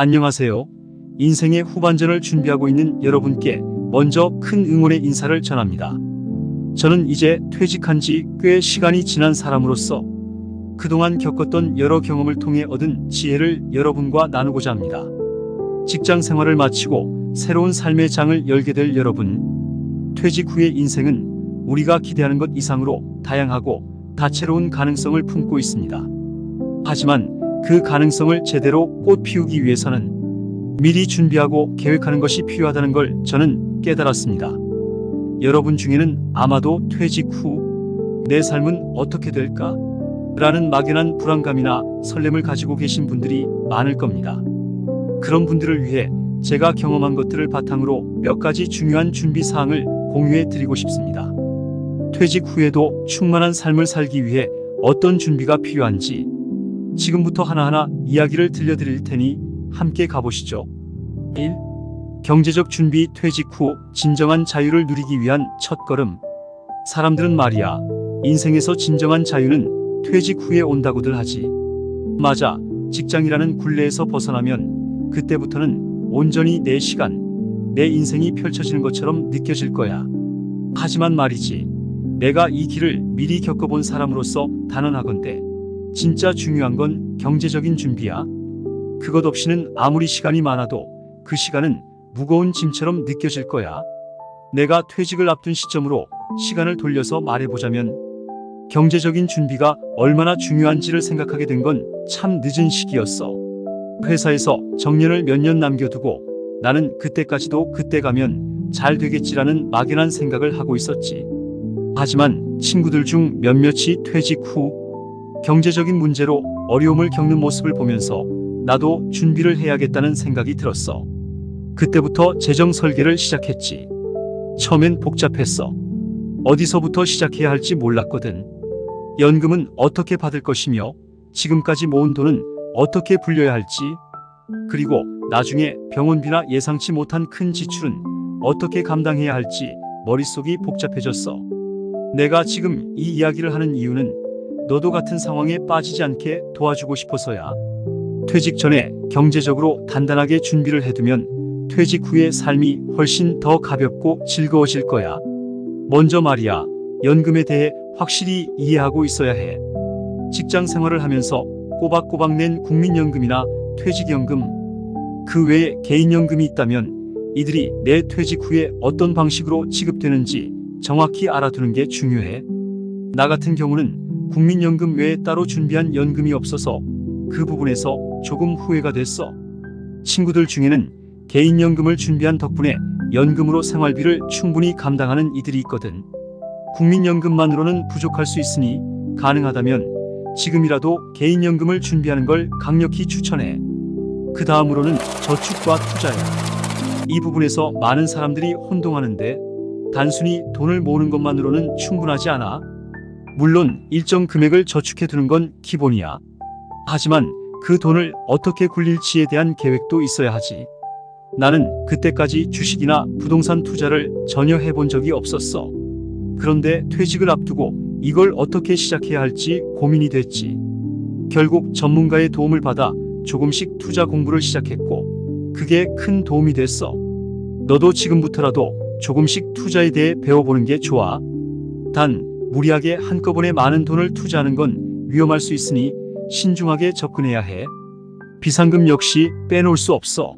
안녕하세요. 인생의 후반전을 준비하고 있는 여러분께 먼저 큰 응원의 인사를 전합니다. 저는 이제 퇴직한 지 꽤 시간이 지난 사람으로서 그동안 겪었던 여러 경험을 통해 얻은 지혜를 여러분과 나누고자 합니다. 직장 생활을 마치고 새로운 삶의 장을 열게 될 여러분, 퇴직 후의 인생은 우리가 기대하는 것 이상으로 다양하고 다채로운 가능성을 품고 있습니다. 하지만 그 가능성을 제대로 꽃 피우기 위해서는 미리 준비하고 계획하는 것이 필요하다는 걸 저는 깨달았습니다. 여러분 중에는 아마도 퇴직 후 내 삶은 어떻게 될까? 라는 막연한 불안감이나 설렘을 가지고 계신 분들이 많을 겁니다. 그런 분들을 위해 제가 경험한 것들을 바탕으로 몇 가지 중요한 준비 사항을 공유해 드리고 싶습니다. 퇴직 후에도 충만한 삶을 살기 위해 어떤 준비가 필요한지 지금부터 하나하나 이야기를 들려드릴 테니 함께 가보시죠. 1. 경제적 준비 퇴직 후 진정한 자유를 누리기 위한 첫걸음. 사람들은 말이야, 인생에서 진정한 자유는 퇴직 후에 온다고들 하지. 맞아, 직장이라는 굴레에서 벗어나면 그때부터는 온전히 내 시간, 내 인생이 펼쳐지는 것처럼 느껴질 거야. 하지만 말이지, 내가 이 길을 미리 겪어본 사람으로서 단언하건대 진짜 중요한 건 경제적인 준비야. 그것 없이는 아무리 시간이 많아도 그 시간은 무거운 짐처럼 느껴질 거야. 내가 퇴직을 앞둔 시점으로 시간을 돌려서 말해보자면 경제적인 준비가 얼마나 중요한지를 생각하게 된 건 참 늦은 시기였어. 회사에서 정년을 몇 년 남겨두고 나는 그때까지도 그때 가면 잘 되겠지라는 막연한 생각을 하고 있었지. 하지만 친구들 중 몇몇이 퇴직 후 경제적인 문제로 어려움을 겪는 모습을 보면서 나도 준비를 해야겠다는 생각이 들었어. 그때부터 재정 설계를 시작했지. 처음엔 복잡했어. 어디서부터 시작해야 할지 몰랐거든. 연금은 어떻게 받을 것이며 지금까지 모은 돈은 어떻게 불려야 할지 그리고 나중에 병원비나 예상치 못한 큰 지출은 어떻게 감당해야 할지 머릿속이 복잡해졌어. 내가 지금 이 이야기를 하는 이유는 너도 같은 상황에 빠지지 않게 도와주고 싶어서야. 퇴직 전에 경제적으로 단단하게 준비를 해두면 퇴직 후의 삶이 훨씬 더 가볍고 즐거워질 거야. 먼저 말이야, 연금에 대해 확실히 이해하고 있어야 해. 직장 생활을 하면서 꼬박꼬박 낸 국민연금이나 퇴직연금, 그 외에 개인연금이 있다면 이들이 내 퇴직 후에 어떤 방식으로 지급되는지 정확히 알아두는 게 중요해. 나 같은 경우는 국민연금 외에 따로 준비한 연금이 없어서 그 부분에서 조금 후회가 됐어. 친구들 중에는 개인연금을 준비한 덕분에 연금으로 생활비를 충분히 감당하는 이들이 있거든. 국민연금만으로는 부족할 수 있으니 가능하다면 지금이라도 개인연금을 준비하는 걸 강력히 추천해. 그 다음으로는 저축과 투자야. 이 부분에서 많은 사람들이 혼동하는데 단순히 돈을 모으는 것만으로는 충분하지 않아. 물론 일정 금액을 저축해 두는 건 기본이야. 하지만 그 돈을 어떻게 굴릴지에 대한 계획도 있어야 하지. 나는 그때까지 주식이나 부동산 투자를 전혀 해본 적이 없었어. 그런데 퇴직을 앞두고 이걸 어떻게 시작해야 할지 고민이 됐지. 결국 전문가의 도움을 받아 조금씩 투자 공부를 시작했고, 그게 큰 도움이 됐어. 너도 지금부터라도 조금씩 투자에 대해 배워보는 게 좋아. 단, 무리하게 한꺼번에 많은 돈을 투자하는 건 위험할 수 있으니 신중하게 접근해야 해. 비상금 역시 빼놓을 수 없어.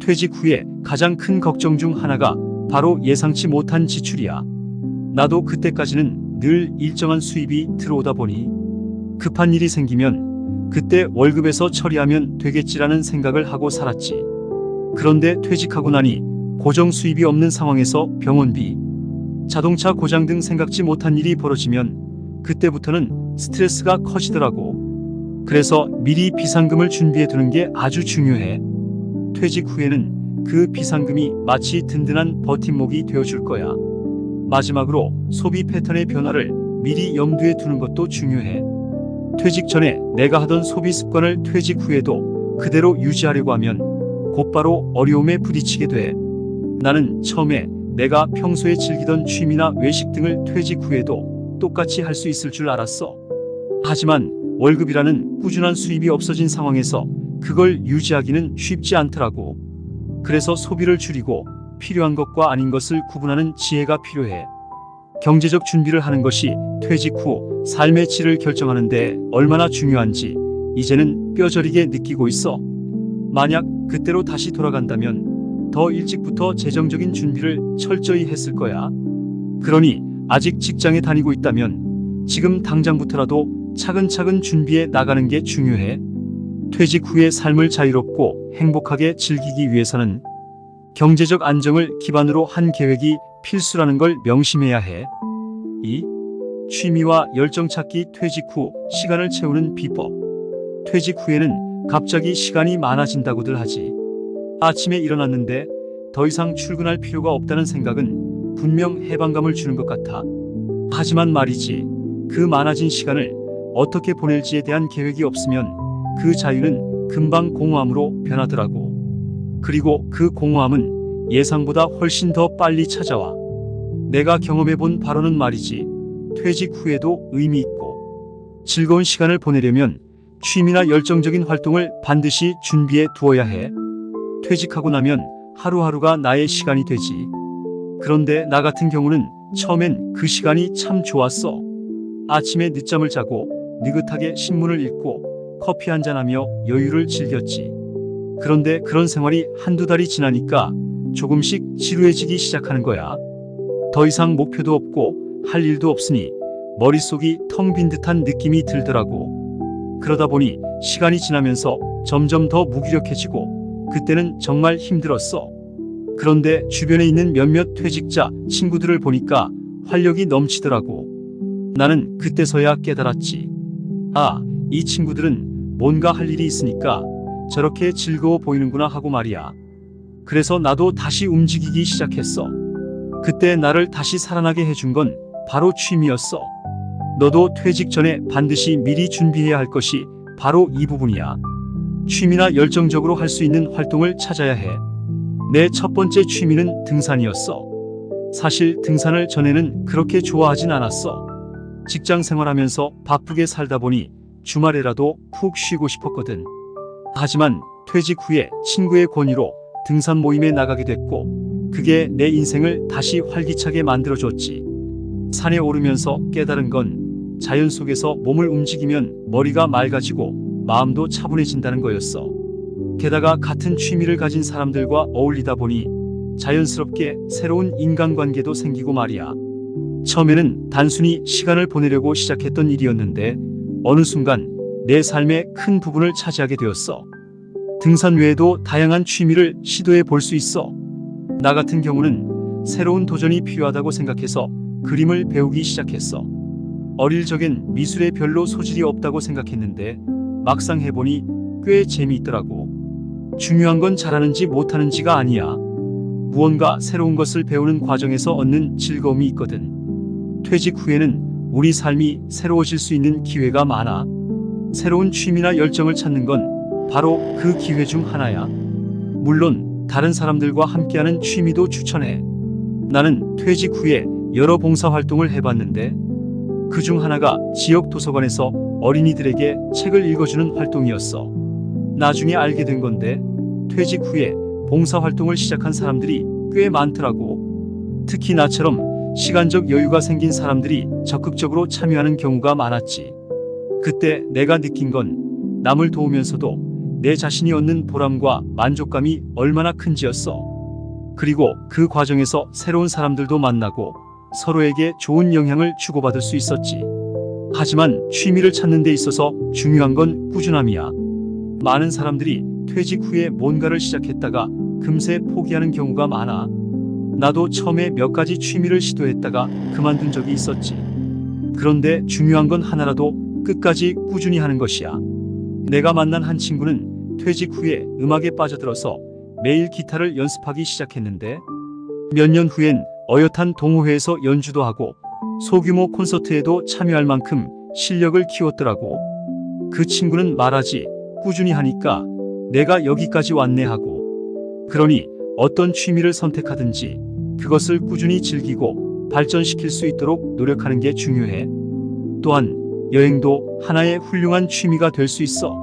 퇴직 후에 가장 큰 걱정 중 하나가 바로 예상치 못한 지출이야. 나도 그때까지는 늘 일정한 수입이 들어오다 보니 급한 일이 생기면 그때 월급에서 처리하면 되겠지라는 생각을 하고 살았지. 그런데 퇴직하고 나니 고정 수입이 없는 상황에서 병원비, 자동차 고장 등 생각지 못한 일이 벌어지면 그때부터는 스트레스가 커지더라고. 그래서 미리 비상금을 준비해 두는 게 아주 중요해. 퇴직 후에는 그 비상금이 마치 든든한 버팀목이 되어줄 거야. 마지막으로 소비 패턴의 변화를 미리 염두에 두는 것도 중요해. 퇴직 전에 내가 하던 소비 습관을 퇴직 후에도 그대로 유지하려고 하면 곧바로 어려움에 부딪히게 돼. 나는 처음에 내가 평소에 즐기던 취미나 외식 등을 퇴직 후에도 똑같이 할 수 있을 줄 알았어. 하지만 월급이라는 꾸준한 수입이 없어진 상황에서 그걸 유지하기는 쉽지 않더라고. 그래서 소비를 줄이고 필요한 것과 아닌 것을 구분하는 지혜가 필요해. 경제적 준비를 하는 것이 퇴직 후 삶의 질을 결정하는 데 얼마나 중요한지 이제는 뼈저리게 느끼고 있어. 만약 그때로 다시 돌아간다면 더 일찍부터 재정적인 준비를 철저히 했을 거야. 그러니 아직 직장에 다니고 있다면 지금 당장부터라도 차근차근 준비해 나가는 게 중요해. 퇴직 후의 삶을 자유롭고 행복하게 즐기기 위해서는 경제적 안정을 기반으로 한 계획이 필수라는 걸 명심해야 해. 2. 취미와 열정 찾기 퇴직 후 시간을 채우는 비법. 퇴직 후에는 갑자기 시간이 많아진다고들 하지. 아침에 일어났는데 더 이상 출근할 필요가 없다는 생각은 분명 해방감을 주는 것 같아. 하지만 말이지, 그 많아진 시간을 어떻게 보낼지에 대한 계획이 없으면 그 자유는 금방 공허함으로 변하더라고. 그리고 그 공허함은 예상보다 훨씬 더 빨리 찾아와. 내가 경험해 본 바로는 말이지, 퇴직 후에도 의미 있고, 즐거운 시간을 보내려면 취미나 열정적인 활동을 반드시 준비해 두어야 해. 퇴직하고 나면 하루하루가 나의 시간이 되지. 그런데 나 같은 경우는 처음엔 그 시간이 참 좋았어. 아침에 늦잠을 자고 느긋하게 신문을 읽고 커피 한잔하며 여유를 즐겼지. 그런데 그런 생활이 한두 달이 지나니까 조금씩 지루해지기 시작하는 거야. 더 이상 목표도 없고 할 일도 없으니 머릿속이 텅 빈 듯한 느낌이 들더라고. 그러다 보니 시간이 지나면서 점점 더 무기력해지고 그때는 정말 힘들었어. 그런데 주변에 있는 몇몇 퇴직자 친구들을 보니까 활력이 넘치더라고. 나는 그때서야 깨달았지. 아, 이 친구들은 뭔가 할 일이 있으니까 저렇게 즐거워 보이는구나 하고 말이야. 그래서 나도 다시 움직이기 시작했어. 그때 나를 다시 살아나게 해준 건 바로 취미였어. 너도 퇴직 전에 반드시 미리 준비해야 할 것이 바로 이 부분이야. 취미나 열정적으로 할 수 있는 활동을 찾아야 해. 내 첫 번째 취미는 등산이었어. 사실 등산을 전에는 그렇게 좋아하진 않았어. 직장 생활하면서 바쁘게 살다 보니 주말에라도 푹 쉬고 싶었거든. 하지만 퇴직 후에 친구의 권유로 등산 모임에 나가게 됐고, 그게 내 인생을 다시 활기차게 만들어줬지. 산에 오르면서 깨달은 건 자연 속에서 몸을 움직이면 머리가 맑아지고 마음도 차분해진다는 거였어. 게다가 같은 취미를 가진 사람들과 어울리다 보니 자연스럽게 새로운 인간관계도 생기고 말이야. 처음에는 단순히 시간을 보내려고 시작했던 일이었는데 어느 순간 내 삶의 큰 부분을 차지하게 되었어. 등산 외에도 다양한 취미를 시도해 볼 수 있어. 나 같은 경우는 새로운 도전이 필요하다고 생각해서 그림을 배우기 시작했어. 어릴 적엔 미술에 별로 소질이 없다고 생각했는데 막상 해보니 꽤 재미있더라고. 중요한 건 잘하는지 못하는지가 아니야. 무언가 새로운 것을 배우는 과정에서 얻는 즐거움이 있거든. 퇴직 후에는 우리 삶이 새로워질 수 있는 기회가 많아. 새로운 취미나 열정을 찾는 건 바로 그 기회 중 하나야. 물론 다른 사람들과 함께하는 취미도 추천해. 나는 퇴직 후에 여러 봉사 활동을 해봤는데 그 중 하나가 지역 도서관에서 어린이들에게 책을 읽어주는 활동이었어. 나중에 알게 된 건데 퇴직 후에 봉사 활동을 시작한 사람들이 꽤 많더라고. 특히 나처럼 시간적 여유가 생긴 사람들이 적극적으로 참여하는 경우가 많았지. 그때 내가 느낀 건 남을 도우면서도 내 자신이 얻는 보람과 만족감이 얼마나 큰지였어. 그리고 그 과정에서 새로운 사람들도 만나고 서로에게 좋은 영향을 주고받을 수 있었지. 하지만 취미를 찾는 데 있어서 중요한 건 꾸준함이야. 많은 사람들이 퇴직 후에 뭔가를 시작했다가 금세 포기하는 경우가 많아. 나도 처음에 몇 가지 취미를 시도했다가 그만둔 적이 있었지. 그런데 중요한 건 하나라도 끝까지 꾸준히 하는 것이야. 내가 만난 한 친구는 퇴직 후에 음악에 빠져들어서 매일 기타를 연습하기 시작했는데 몇 년 후엔 어엿한 동호회에서 연주도 하고 소규모 콘서트에도 참여할 만큼 실력을 키웠더라고. 그 친구는 말하지 꾸준히 하니까 내가 여기까지 왔네 하고. 그러니 어떤 취미를 선택하든지 그것을 꾸준히 즐기고 발전시킬 수 있도록 노력하는 게 중요해. 또한 여행도 하나의 훌륭한 취미가 될 수 있어.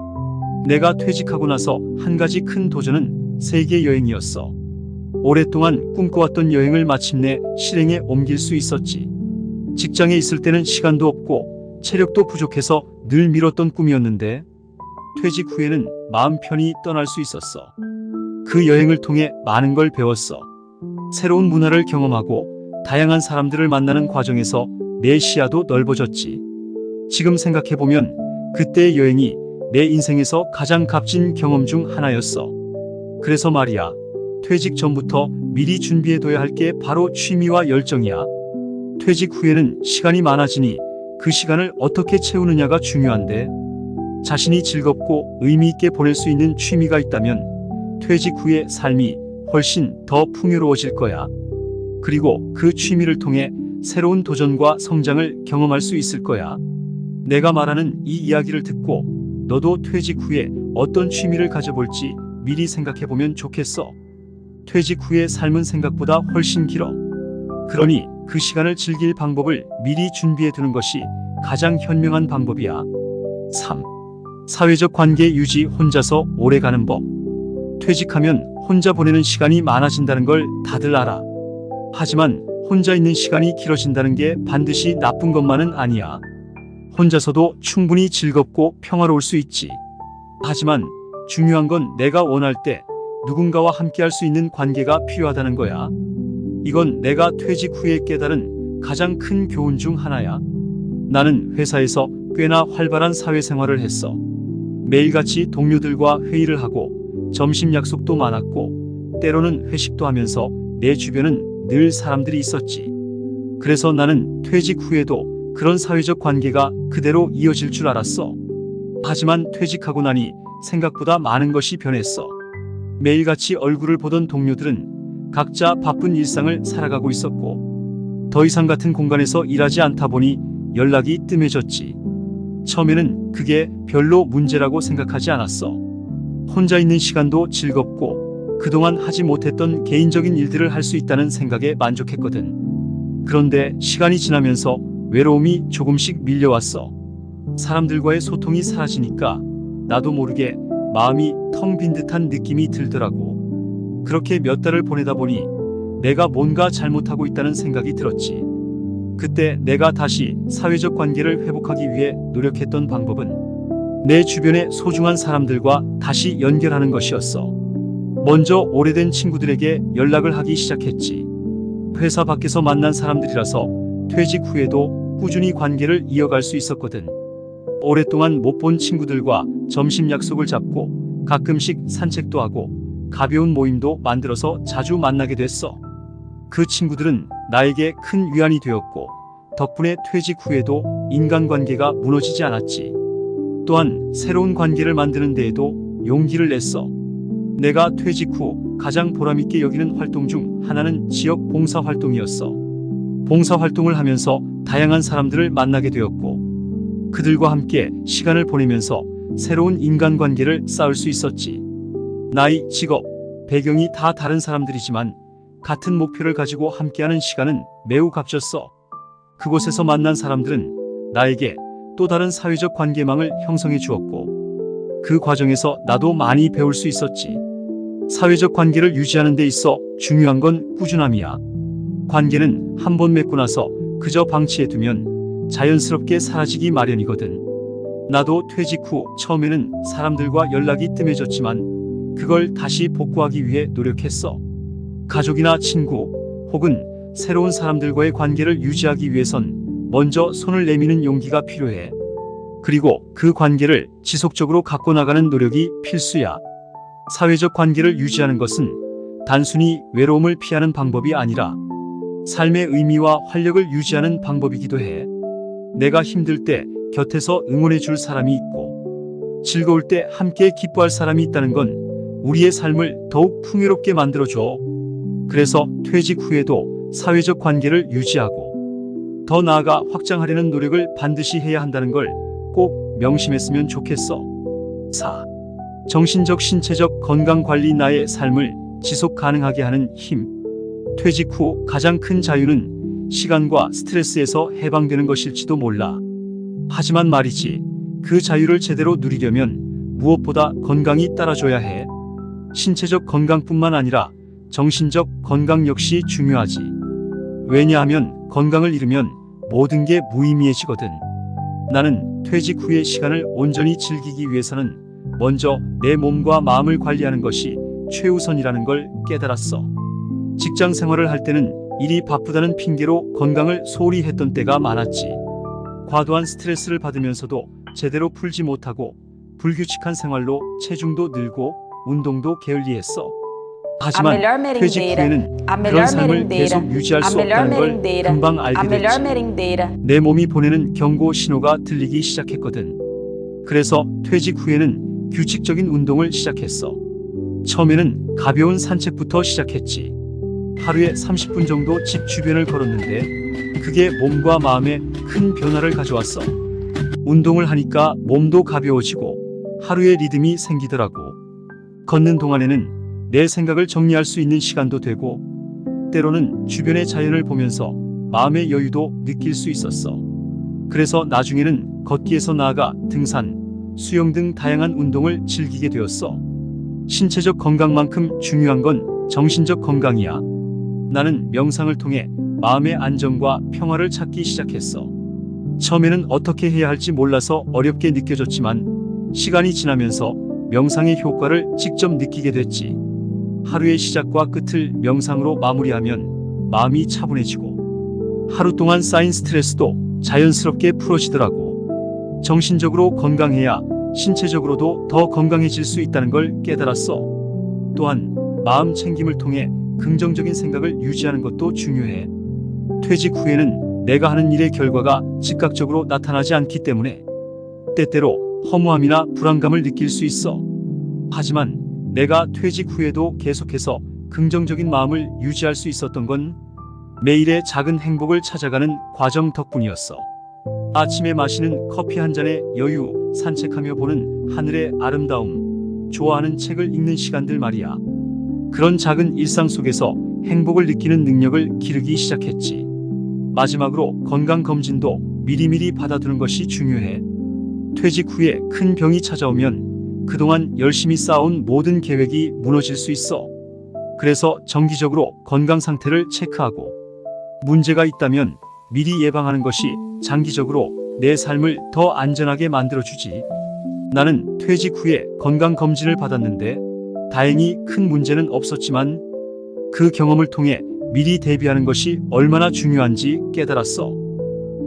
내가 퇴직하고 나서 한 가지 큰 도전은 세계 여행이었어. 오랫동안 꿈꿔왔던 여행을 마침내 실행에 옮길 수 있었지. 직장에 있을 때는 시간도 없고 체력도 부족해서 늘 미뤘던 꿈이었는데 퇴직 후에는 마음 편히 떠날 수 있었어. 그 여행을 통해 많은 걸 배웠어. 새로운 문화를 경험하고 다양한 사람들을 만나는 과정에서 내 시야도 넓어졌지. 지금 생각해보면 그때의 여행이 내 인생에서 가장 값진 경험 중 하나였어. 그래서 말이야. 퇴직 전부터 미리 준비해둬야 할 게 바로 취미와 열정이야. 퇴직 후에는 시간이 많아지니 그 시간을 어떻게 채우느냐가 중요한데 자신이 즐겁고 의미 있게 보낼 수 있는 취미가 있다면 퇴직 후의 삶이 훨씬 더 풍요로워질 거야. 그리고 그 취미를 통해 새로운 도전과 성장을 경험할 수 있을 거야. 내가 말하는 이 이야기를 듣고 너도 퇴직 후에 어떤 취미를 가져볼지 미리 생각해보면 좋겠어. 퇴직 후의 삶은 생각보다 훨씬 길어. 그러니 그 시간을 즐길 방법을 미리 준비해 두는 것이 가장 현명한 방법이야. 3. 사회적 관계 유지 혼자서 오래 가는 법. 퇴직하면 혼자 보내는 시간이 많아진다는 걸 다들 알아. 하지만 혼자 있는 시간이 길어진다는 게 반드시 나쁜 것만은 아니야. 혼자서도 충분히 즐겁고 평화로울 수 있지. 하지만 중요한 건 내가 원할 때 누군가와 함께 할 수 있는 관계가 필요하다는 거야. 이건 내가 퇴직 후에 깨달은 가장 큰 교훈 중 하나야. 나는 회사에서 꽤나 활발한 사회생활을 했어. 매일같이 동료들과 회의를 하고 점심 약속도 많았고 때로는 회식도 하면서 내 주변은 늘 사람들이 있었지. 그래서 나는 퇴직 후에도 그런 사회적 관계가 그대로 이어질 줄 알았어. 하지만 퇴직하고 나니 생각보다 많은 것이 변했어. 매일같이 얼굴을 보던 동료들은 각자 바쁜 일상을 살아가고 있었고 더 이상 같은 공간에서 일하지 않다 보니 연락이 뜸해졌지. 처음에는 그게 별로 문제라고 생각하지 않았어. 혼자 있는 시간도 즐겁고 그동안 하지 못했던 개인적인 일들을 할 수 있다는 생각에 만족했거든. 그런데 시간이 지나면서 외로움이 조금씩 밀려왔어. 사람들과의 소통이 사라지니까 나도 모르게 마음이 텅 빈 듯한 느낌이 들더라고. 그렇게 몇 달을 보내다 보니 내가 뭔가 잘못하고 있다는 생각이 들었지. 그때 내가 다시 사회적 관계를 회복하기 위해 노력했던 방법은 내 주변의 소중한 사람들과 다시 연결하는 것이었어. 먼저 오래된 친구들에게 연락을 하기 시작했지. 회사 밖에서 만난 사람들이라서 퇴직 후에도 꾸준히 관계를 이어갈 수 있었거든. 오랫동안 못 본 친구들과 점심 약속을 잡고 가끔씩 산책도 하고 가벼운 모임도 만들어서 자주 만나게 됐어. 그 친구들은 나에게 큰 위안이 되었고 덕분에 퇴직 후에도 인간관계가 무너지지 않았지. 또한 새로운 관계를 만드는 데에도 용기를 냈어. 내가 퇴직 후 가장 보람있게 여기는 활동 중 하나는 지역 봉사 활동이었어. 봉사 활동을 하면서 다양한 사람들을 만나게 되었고 그들과 함께 시간을 보내면서 새로운 인간관계를 쌓을 수 있었지. 나이, 직업, 배경이 다 다른 사람들이지만 같은 목표를 가지고 함께하는 시간은 매우 값졌어. 그곳에서 만난 사람들은 나에게 또 다른 사회적 관계망을 형성해 주었고, 그 과정에서 나도 많이 배울 수 있었지. 사회적 관계를 유지하는 데 있어 중요한 건 꾸준함이야. 관계는 한 번 맺고 나서 그저 방치해 두면 자연스럽게 사라지기 마련이거든. 나도 퇴직 후 처음에는 사람들과 연락이 뜸해졌지만 그걸 다시 복구하기 위해 노력했어. 가족이나 친구 혹은 새로운 사람들과의 관계를 유지하기 위해선 먼저 손을 내미는 용기가 필요해. 그리고 그 관계를 지속적으로 갖고 나가는 노력이 필수야. 사회적 관계를 유지하는 것은 단순히 외로움을 피하는 방법이 아니라 삶의 의미와 활력을 유지하는 방법이기도 해. 내가 힘들 때 곁에서 응원해 줄 사람이 있고 즐거울 때 함께 기뻐할 사람이 있다는 건 우리의 삶을 더욱 풍요롭게 만들어줘. 그래서 퇴직 후에도 사회적 관계를 유지하고 더 나아가 확장하려는 노력을 반드시 해야 한다는 걸 꼭 명심했으면 좋겠어. 4. 정신적 신체적 건강 관리 나의 삶을 지속 가능하게 하는 힘. 퇴직 후 가장 큰 자유는 시간과 스트레스에서 해방되는 것일지도 몰라. 하지만 말이지, 그 자유를 제대로 누리려면 무엇보다 건강이 따라줘야 해. 신체적 건강뿐만 아니라 정신적 건강 역시 중요하지. 왜냐하면 건강을 잃으면 모든 게 무의미해지거든. 나는 퇴직 후의 시간을 온전히 즐기기 위해서는 먼저 내 몸과 마음을 관리하는 것이 최우선이라는 걸 깨달았어. 직장 생활을 할 때는 일이 바쁘다는 핑계로 건강을 소홀히 했던 때가 많았지. 과도한 스트레스를 받으면서도 제대로 풀지 못하고 불규칙한 생활로 체중도 늘고 운동도 게을리했어. 하지만 퇴직. 후에는 그런 삶을. 계속 유지할 수 없다는 걸. 금방 알게 됐지. 내 몸이 보내는 경고 신호가 들리기 시작했거든. 그래서 퇴직 후에는 규칙적인 운동을 시작했어. 처음에는 가벼운 산책부터 시작했지. 하루에 30분 정도 집 주변을 걸었는데 그게 몸과 마음에 큰 변화를 가져왔어. 운동을 하니까 몸도 가벼워지고 하루의 리듬이 생기더라고. 걷는 동안에는 내 생각을 정리할 수 있는 시간도 되고 때로는 주변의 자연을 보면서 마음의 여유도 느낄 수 있었어. 그래서 나중에는 걷기에서 나아가 등산, 수영 등 다양한 운동을 즐기게 되었어. 신체적 건강만큼 중요한 건 정신적 건강이야. 나는 명상을 통해 마음의 안정과 평화를 찾기 시작했어. 처음에는 어떻게 해야 할지 몰라서 어렵게 느껴졌지만 시간이 지나면서 명상의 효과를 직접 느끼게 됐지. 하루의 시작과 끝을 명상으로 마무리하면 마음이 차분해지고 하루 동안 쌓인 스트레스도 자연스럽게 풀어지더라고. 정신적으로 건강해야 신체적으로도 더 건강해질 수 있다는 걸 깨달았어. 또한 마음 챙김을 통해 긍정적인 생각을 유지하는 것도 중요해. 퇴직 후에는 내가 하는 일의 결과가 즉각적으로 나타나지 않기 때문에 때때로 허무함이나 불안감을 느낄 수 있어. 하지만 내가 퇴직 후에도 계속해서 긍정적인 마음을 유지할 수 있었던 건 매일의 작은 행복을 찾아가는 과정 덕분이었어. 아침에 마시는 커피 한 잔의 여유, 산책하며 보는 하늘의 아름다움, 좋아하는 책을 읽는 시간들 말이야. 그런 작은 일상 속에서 행복을 느끼는 능력을 기르기 시작했지. 마지막으로 건강 검진도 미리미리 받아두는 것이 중요해. 퇴직 후에 큰 병이 찾아오면 그동안 열심히 쌓아온 모든 계획이 무너질 수 있어. 그래서 정기적으로 건강 상태를 체크하고 문제가 있다면 미리 예방하는 것이 장기적으로 내 삶을 더 안전하게 만들어주지. 나는 퇴직 후에 건강 검진을 받았는데 다행히 큰 문제는 없었지만 그 경험을 통해 미리 대비하는 것이 얼마나 중요한지 깨달았어.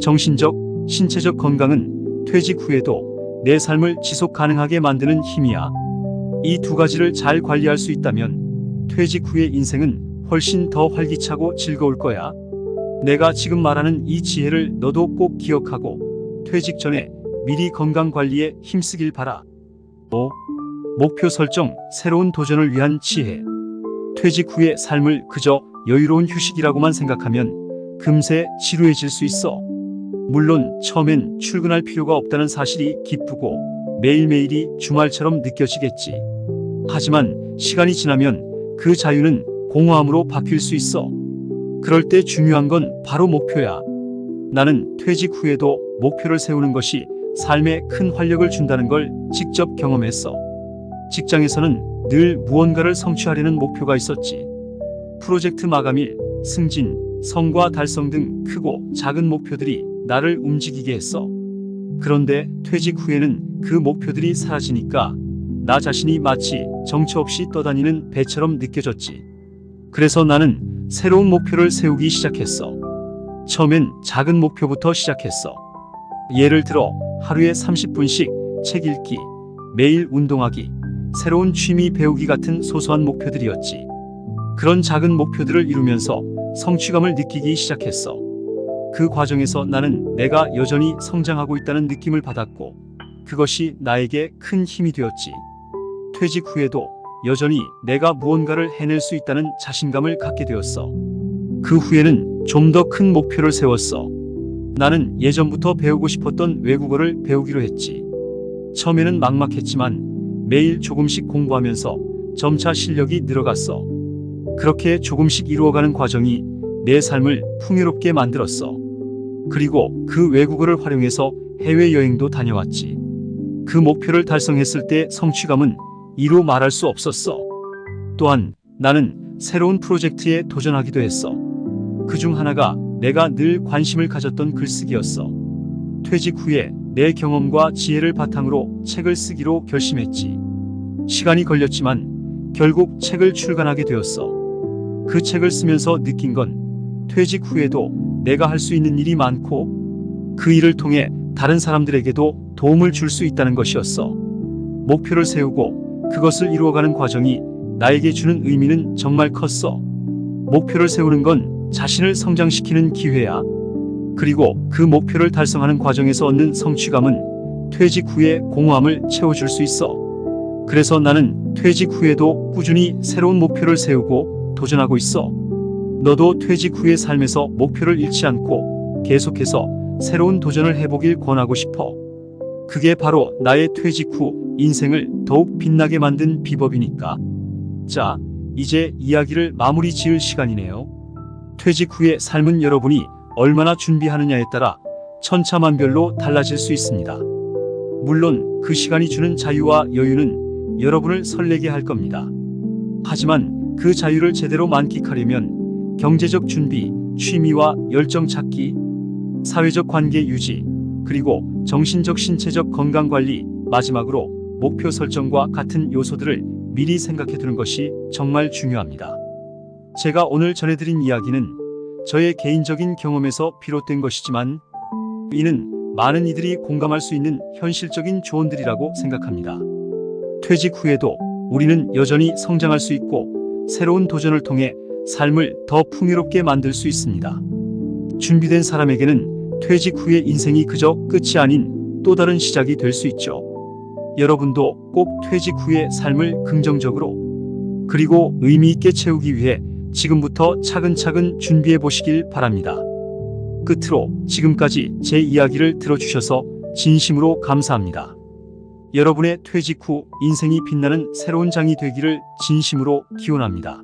정신적, 신체적 건강은 퇴직 후에도 내 삶을 지속 가능하게 만드는 힘이야. 이 두 가지를 잘 관리할 수 있다면 퇴직 후의 인생은 훨씬 더 활기차고 즐거울 거야. 내가 지금 말하는 이 지혜를 너도 꼭 기억하고 퇴직 전에 미리 건강 관리에 힘쓰길 바라. 5. 목표 설정, 새로운 도전을 위한 지혜. 퇴직 후의 삶을 그저 여유로운 휴식이라고만 생각하면 금세 지루해질 수 있어. 물론 처음엔 출근할 필요가 없다는 사실이 기쁘고 매일매일이 주말처럼 느껴지겠지. 하지만 시간이 지나면 그 자유는 공허함으로 바뀔 수 있어. 그럴 때 중요한 건 바로 목표야. 나는 퇴직 후에도 목표를 세우는 것이 삶에 큰 활력을 준다는 걸 직접 경험했어. 직장에서는 늘 무언가를 성취하려는 목표가 있었지. 프로젝트 마감일, 승진, 성과 달성 등 크고 작은 목표들이 나를 움직이게 했어. 그런데 퇴직 후에는 그 목표들이 사라지니까 나 자신이 마치 정처 없이 떠다니는 배처럼 느껴졌지. 그래서 나는 새로운 목표를 세우기 시작했어. 처음엔 작은 목표부터 시작했어. 예를 들어 하루에 30분씩 책 읽기, 매일 운동하기, 새로운 취미 배우기 같은 소소한 목표들이었지. 그런 작은 목표들을 이루면서 성취감을 느끼기 시작했어. 그 과정에서 나는 내가 여전히 성장하고 있다는 느낌을 받았고, 그것이 나에게 큰 힘이 되었지. 퇴직 후에도 여전히 내가 무언가를 해낼 수 있다는 자신감을 갖게 되었어. 그 후에는 좀 더 큰 목표를 세웠어. 나는 예전부터 배우고 싶었던 외국어를 배우기로 했지. 처음에는 막막했지만 매일 조금씩 공부하면서 점차 실력이 늘어갔어. 그렇게 조금씩 이루어가는 과정이 내 삶을 풍요롭게 만들었어. 그리고 그 외국어를 활용해서 해외여행도 다녀왔지. 그 목표를 달성했을 때 성취감은 이루 말할 수 없었어. 또한 나는 새로운 프로젝트에 도전하기도 했어. 그 중 하나가 내가 늘 관심을 가졌던 글쓰기였어. 퇴직 후에 내 경험과 지혜를 바탕으로 책을 쓰기로 결심했지. 시간이 걸렸지만 결국 책을 출간하게 되었어. 그 책을 쓰면서 느낀 건 퇴직 후에도 내가 할 수 있는 일이 많고 그 일을 통해 다른 사람들에게도 도움을 줄 수 있다는 것이었어. 목표를 세우고 그것을 이루어가는 과정이 나에게 주는 의미는 정말 컸어. 목표를 세우는 건 자신을 성장시키는 기회야. 그리고 그 목표를 달성하는 과정에서 얻는 성취감은 퇴직 후에 공허함을 채워줄 수 있어. 그래서 나는 퇴직 후에도 꾸준히 새로운 목표를 세우고 도전하고 있어. 너도 퇴직 후의 삶에서 목표를 잃지 않고 계속해서 새로운 도전을 해보길 권하고 싶어. 그게 바로 나의 퇴직 후 인생을 더욱 빛나게 만든 비법이니까. 자, 이제 이야기를 마무리 지을 시간이네요. 퇴직 후의 삶은 여러분이 얼마나 준비하느냐에 따라 천차만별로 달라질 수 있습니다. 물론 그 시간이 주는 자유와 여유는 여러분을 설레게 할 겁니다. 하지만 그 자유를 제대로 만끽하려면 경제적 준비, 취미와 열정 찾기, 사회적 관계 유지, 그리고 정신적 신체적 건강 관리, 마지막으로 목표 설정과 같은 요소들을 미리 생각해 두는 것이 정말 중요합니다. 제가 오늘 전해드린 이야기는 저의 개인적인 경험에서 비롯된 것이지만 이는 많은 이들이 공감할 수 있는 현실적인 조언들이라고 생각합니다. 퇴직 후에도 우리는 여전히 성장할 수 있고 새로운 도전을 통해 삶을 더 풍요롭게 만들 수 있습니다. 준비된 사람에게는 퇴직 후의 인생이 그저 끝이 아닌 또 다른 시작이 될 수 있죠. 여러분도 꼭 퇴직 후의 삶을 긍정적으로 그리고 의미 있게 채우기 위해 지금부터 차근차근 준비해 보시길 바랍니다. 끝으로 지금까지 제 이야기를 들어주셔서 진심으로 감사합니다. 여러분의 퇴직 후 인생이 빛나는 새로운 장이 되기를 진심으로 기원합니다.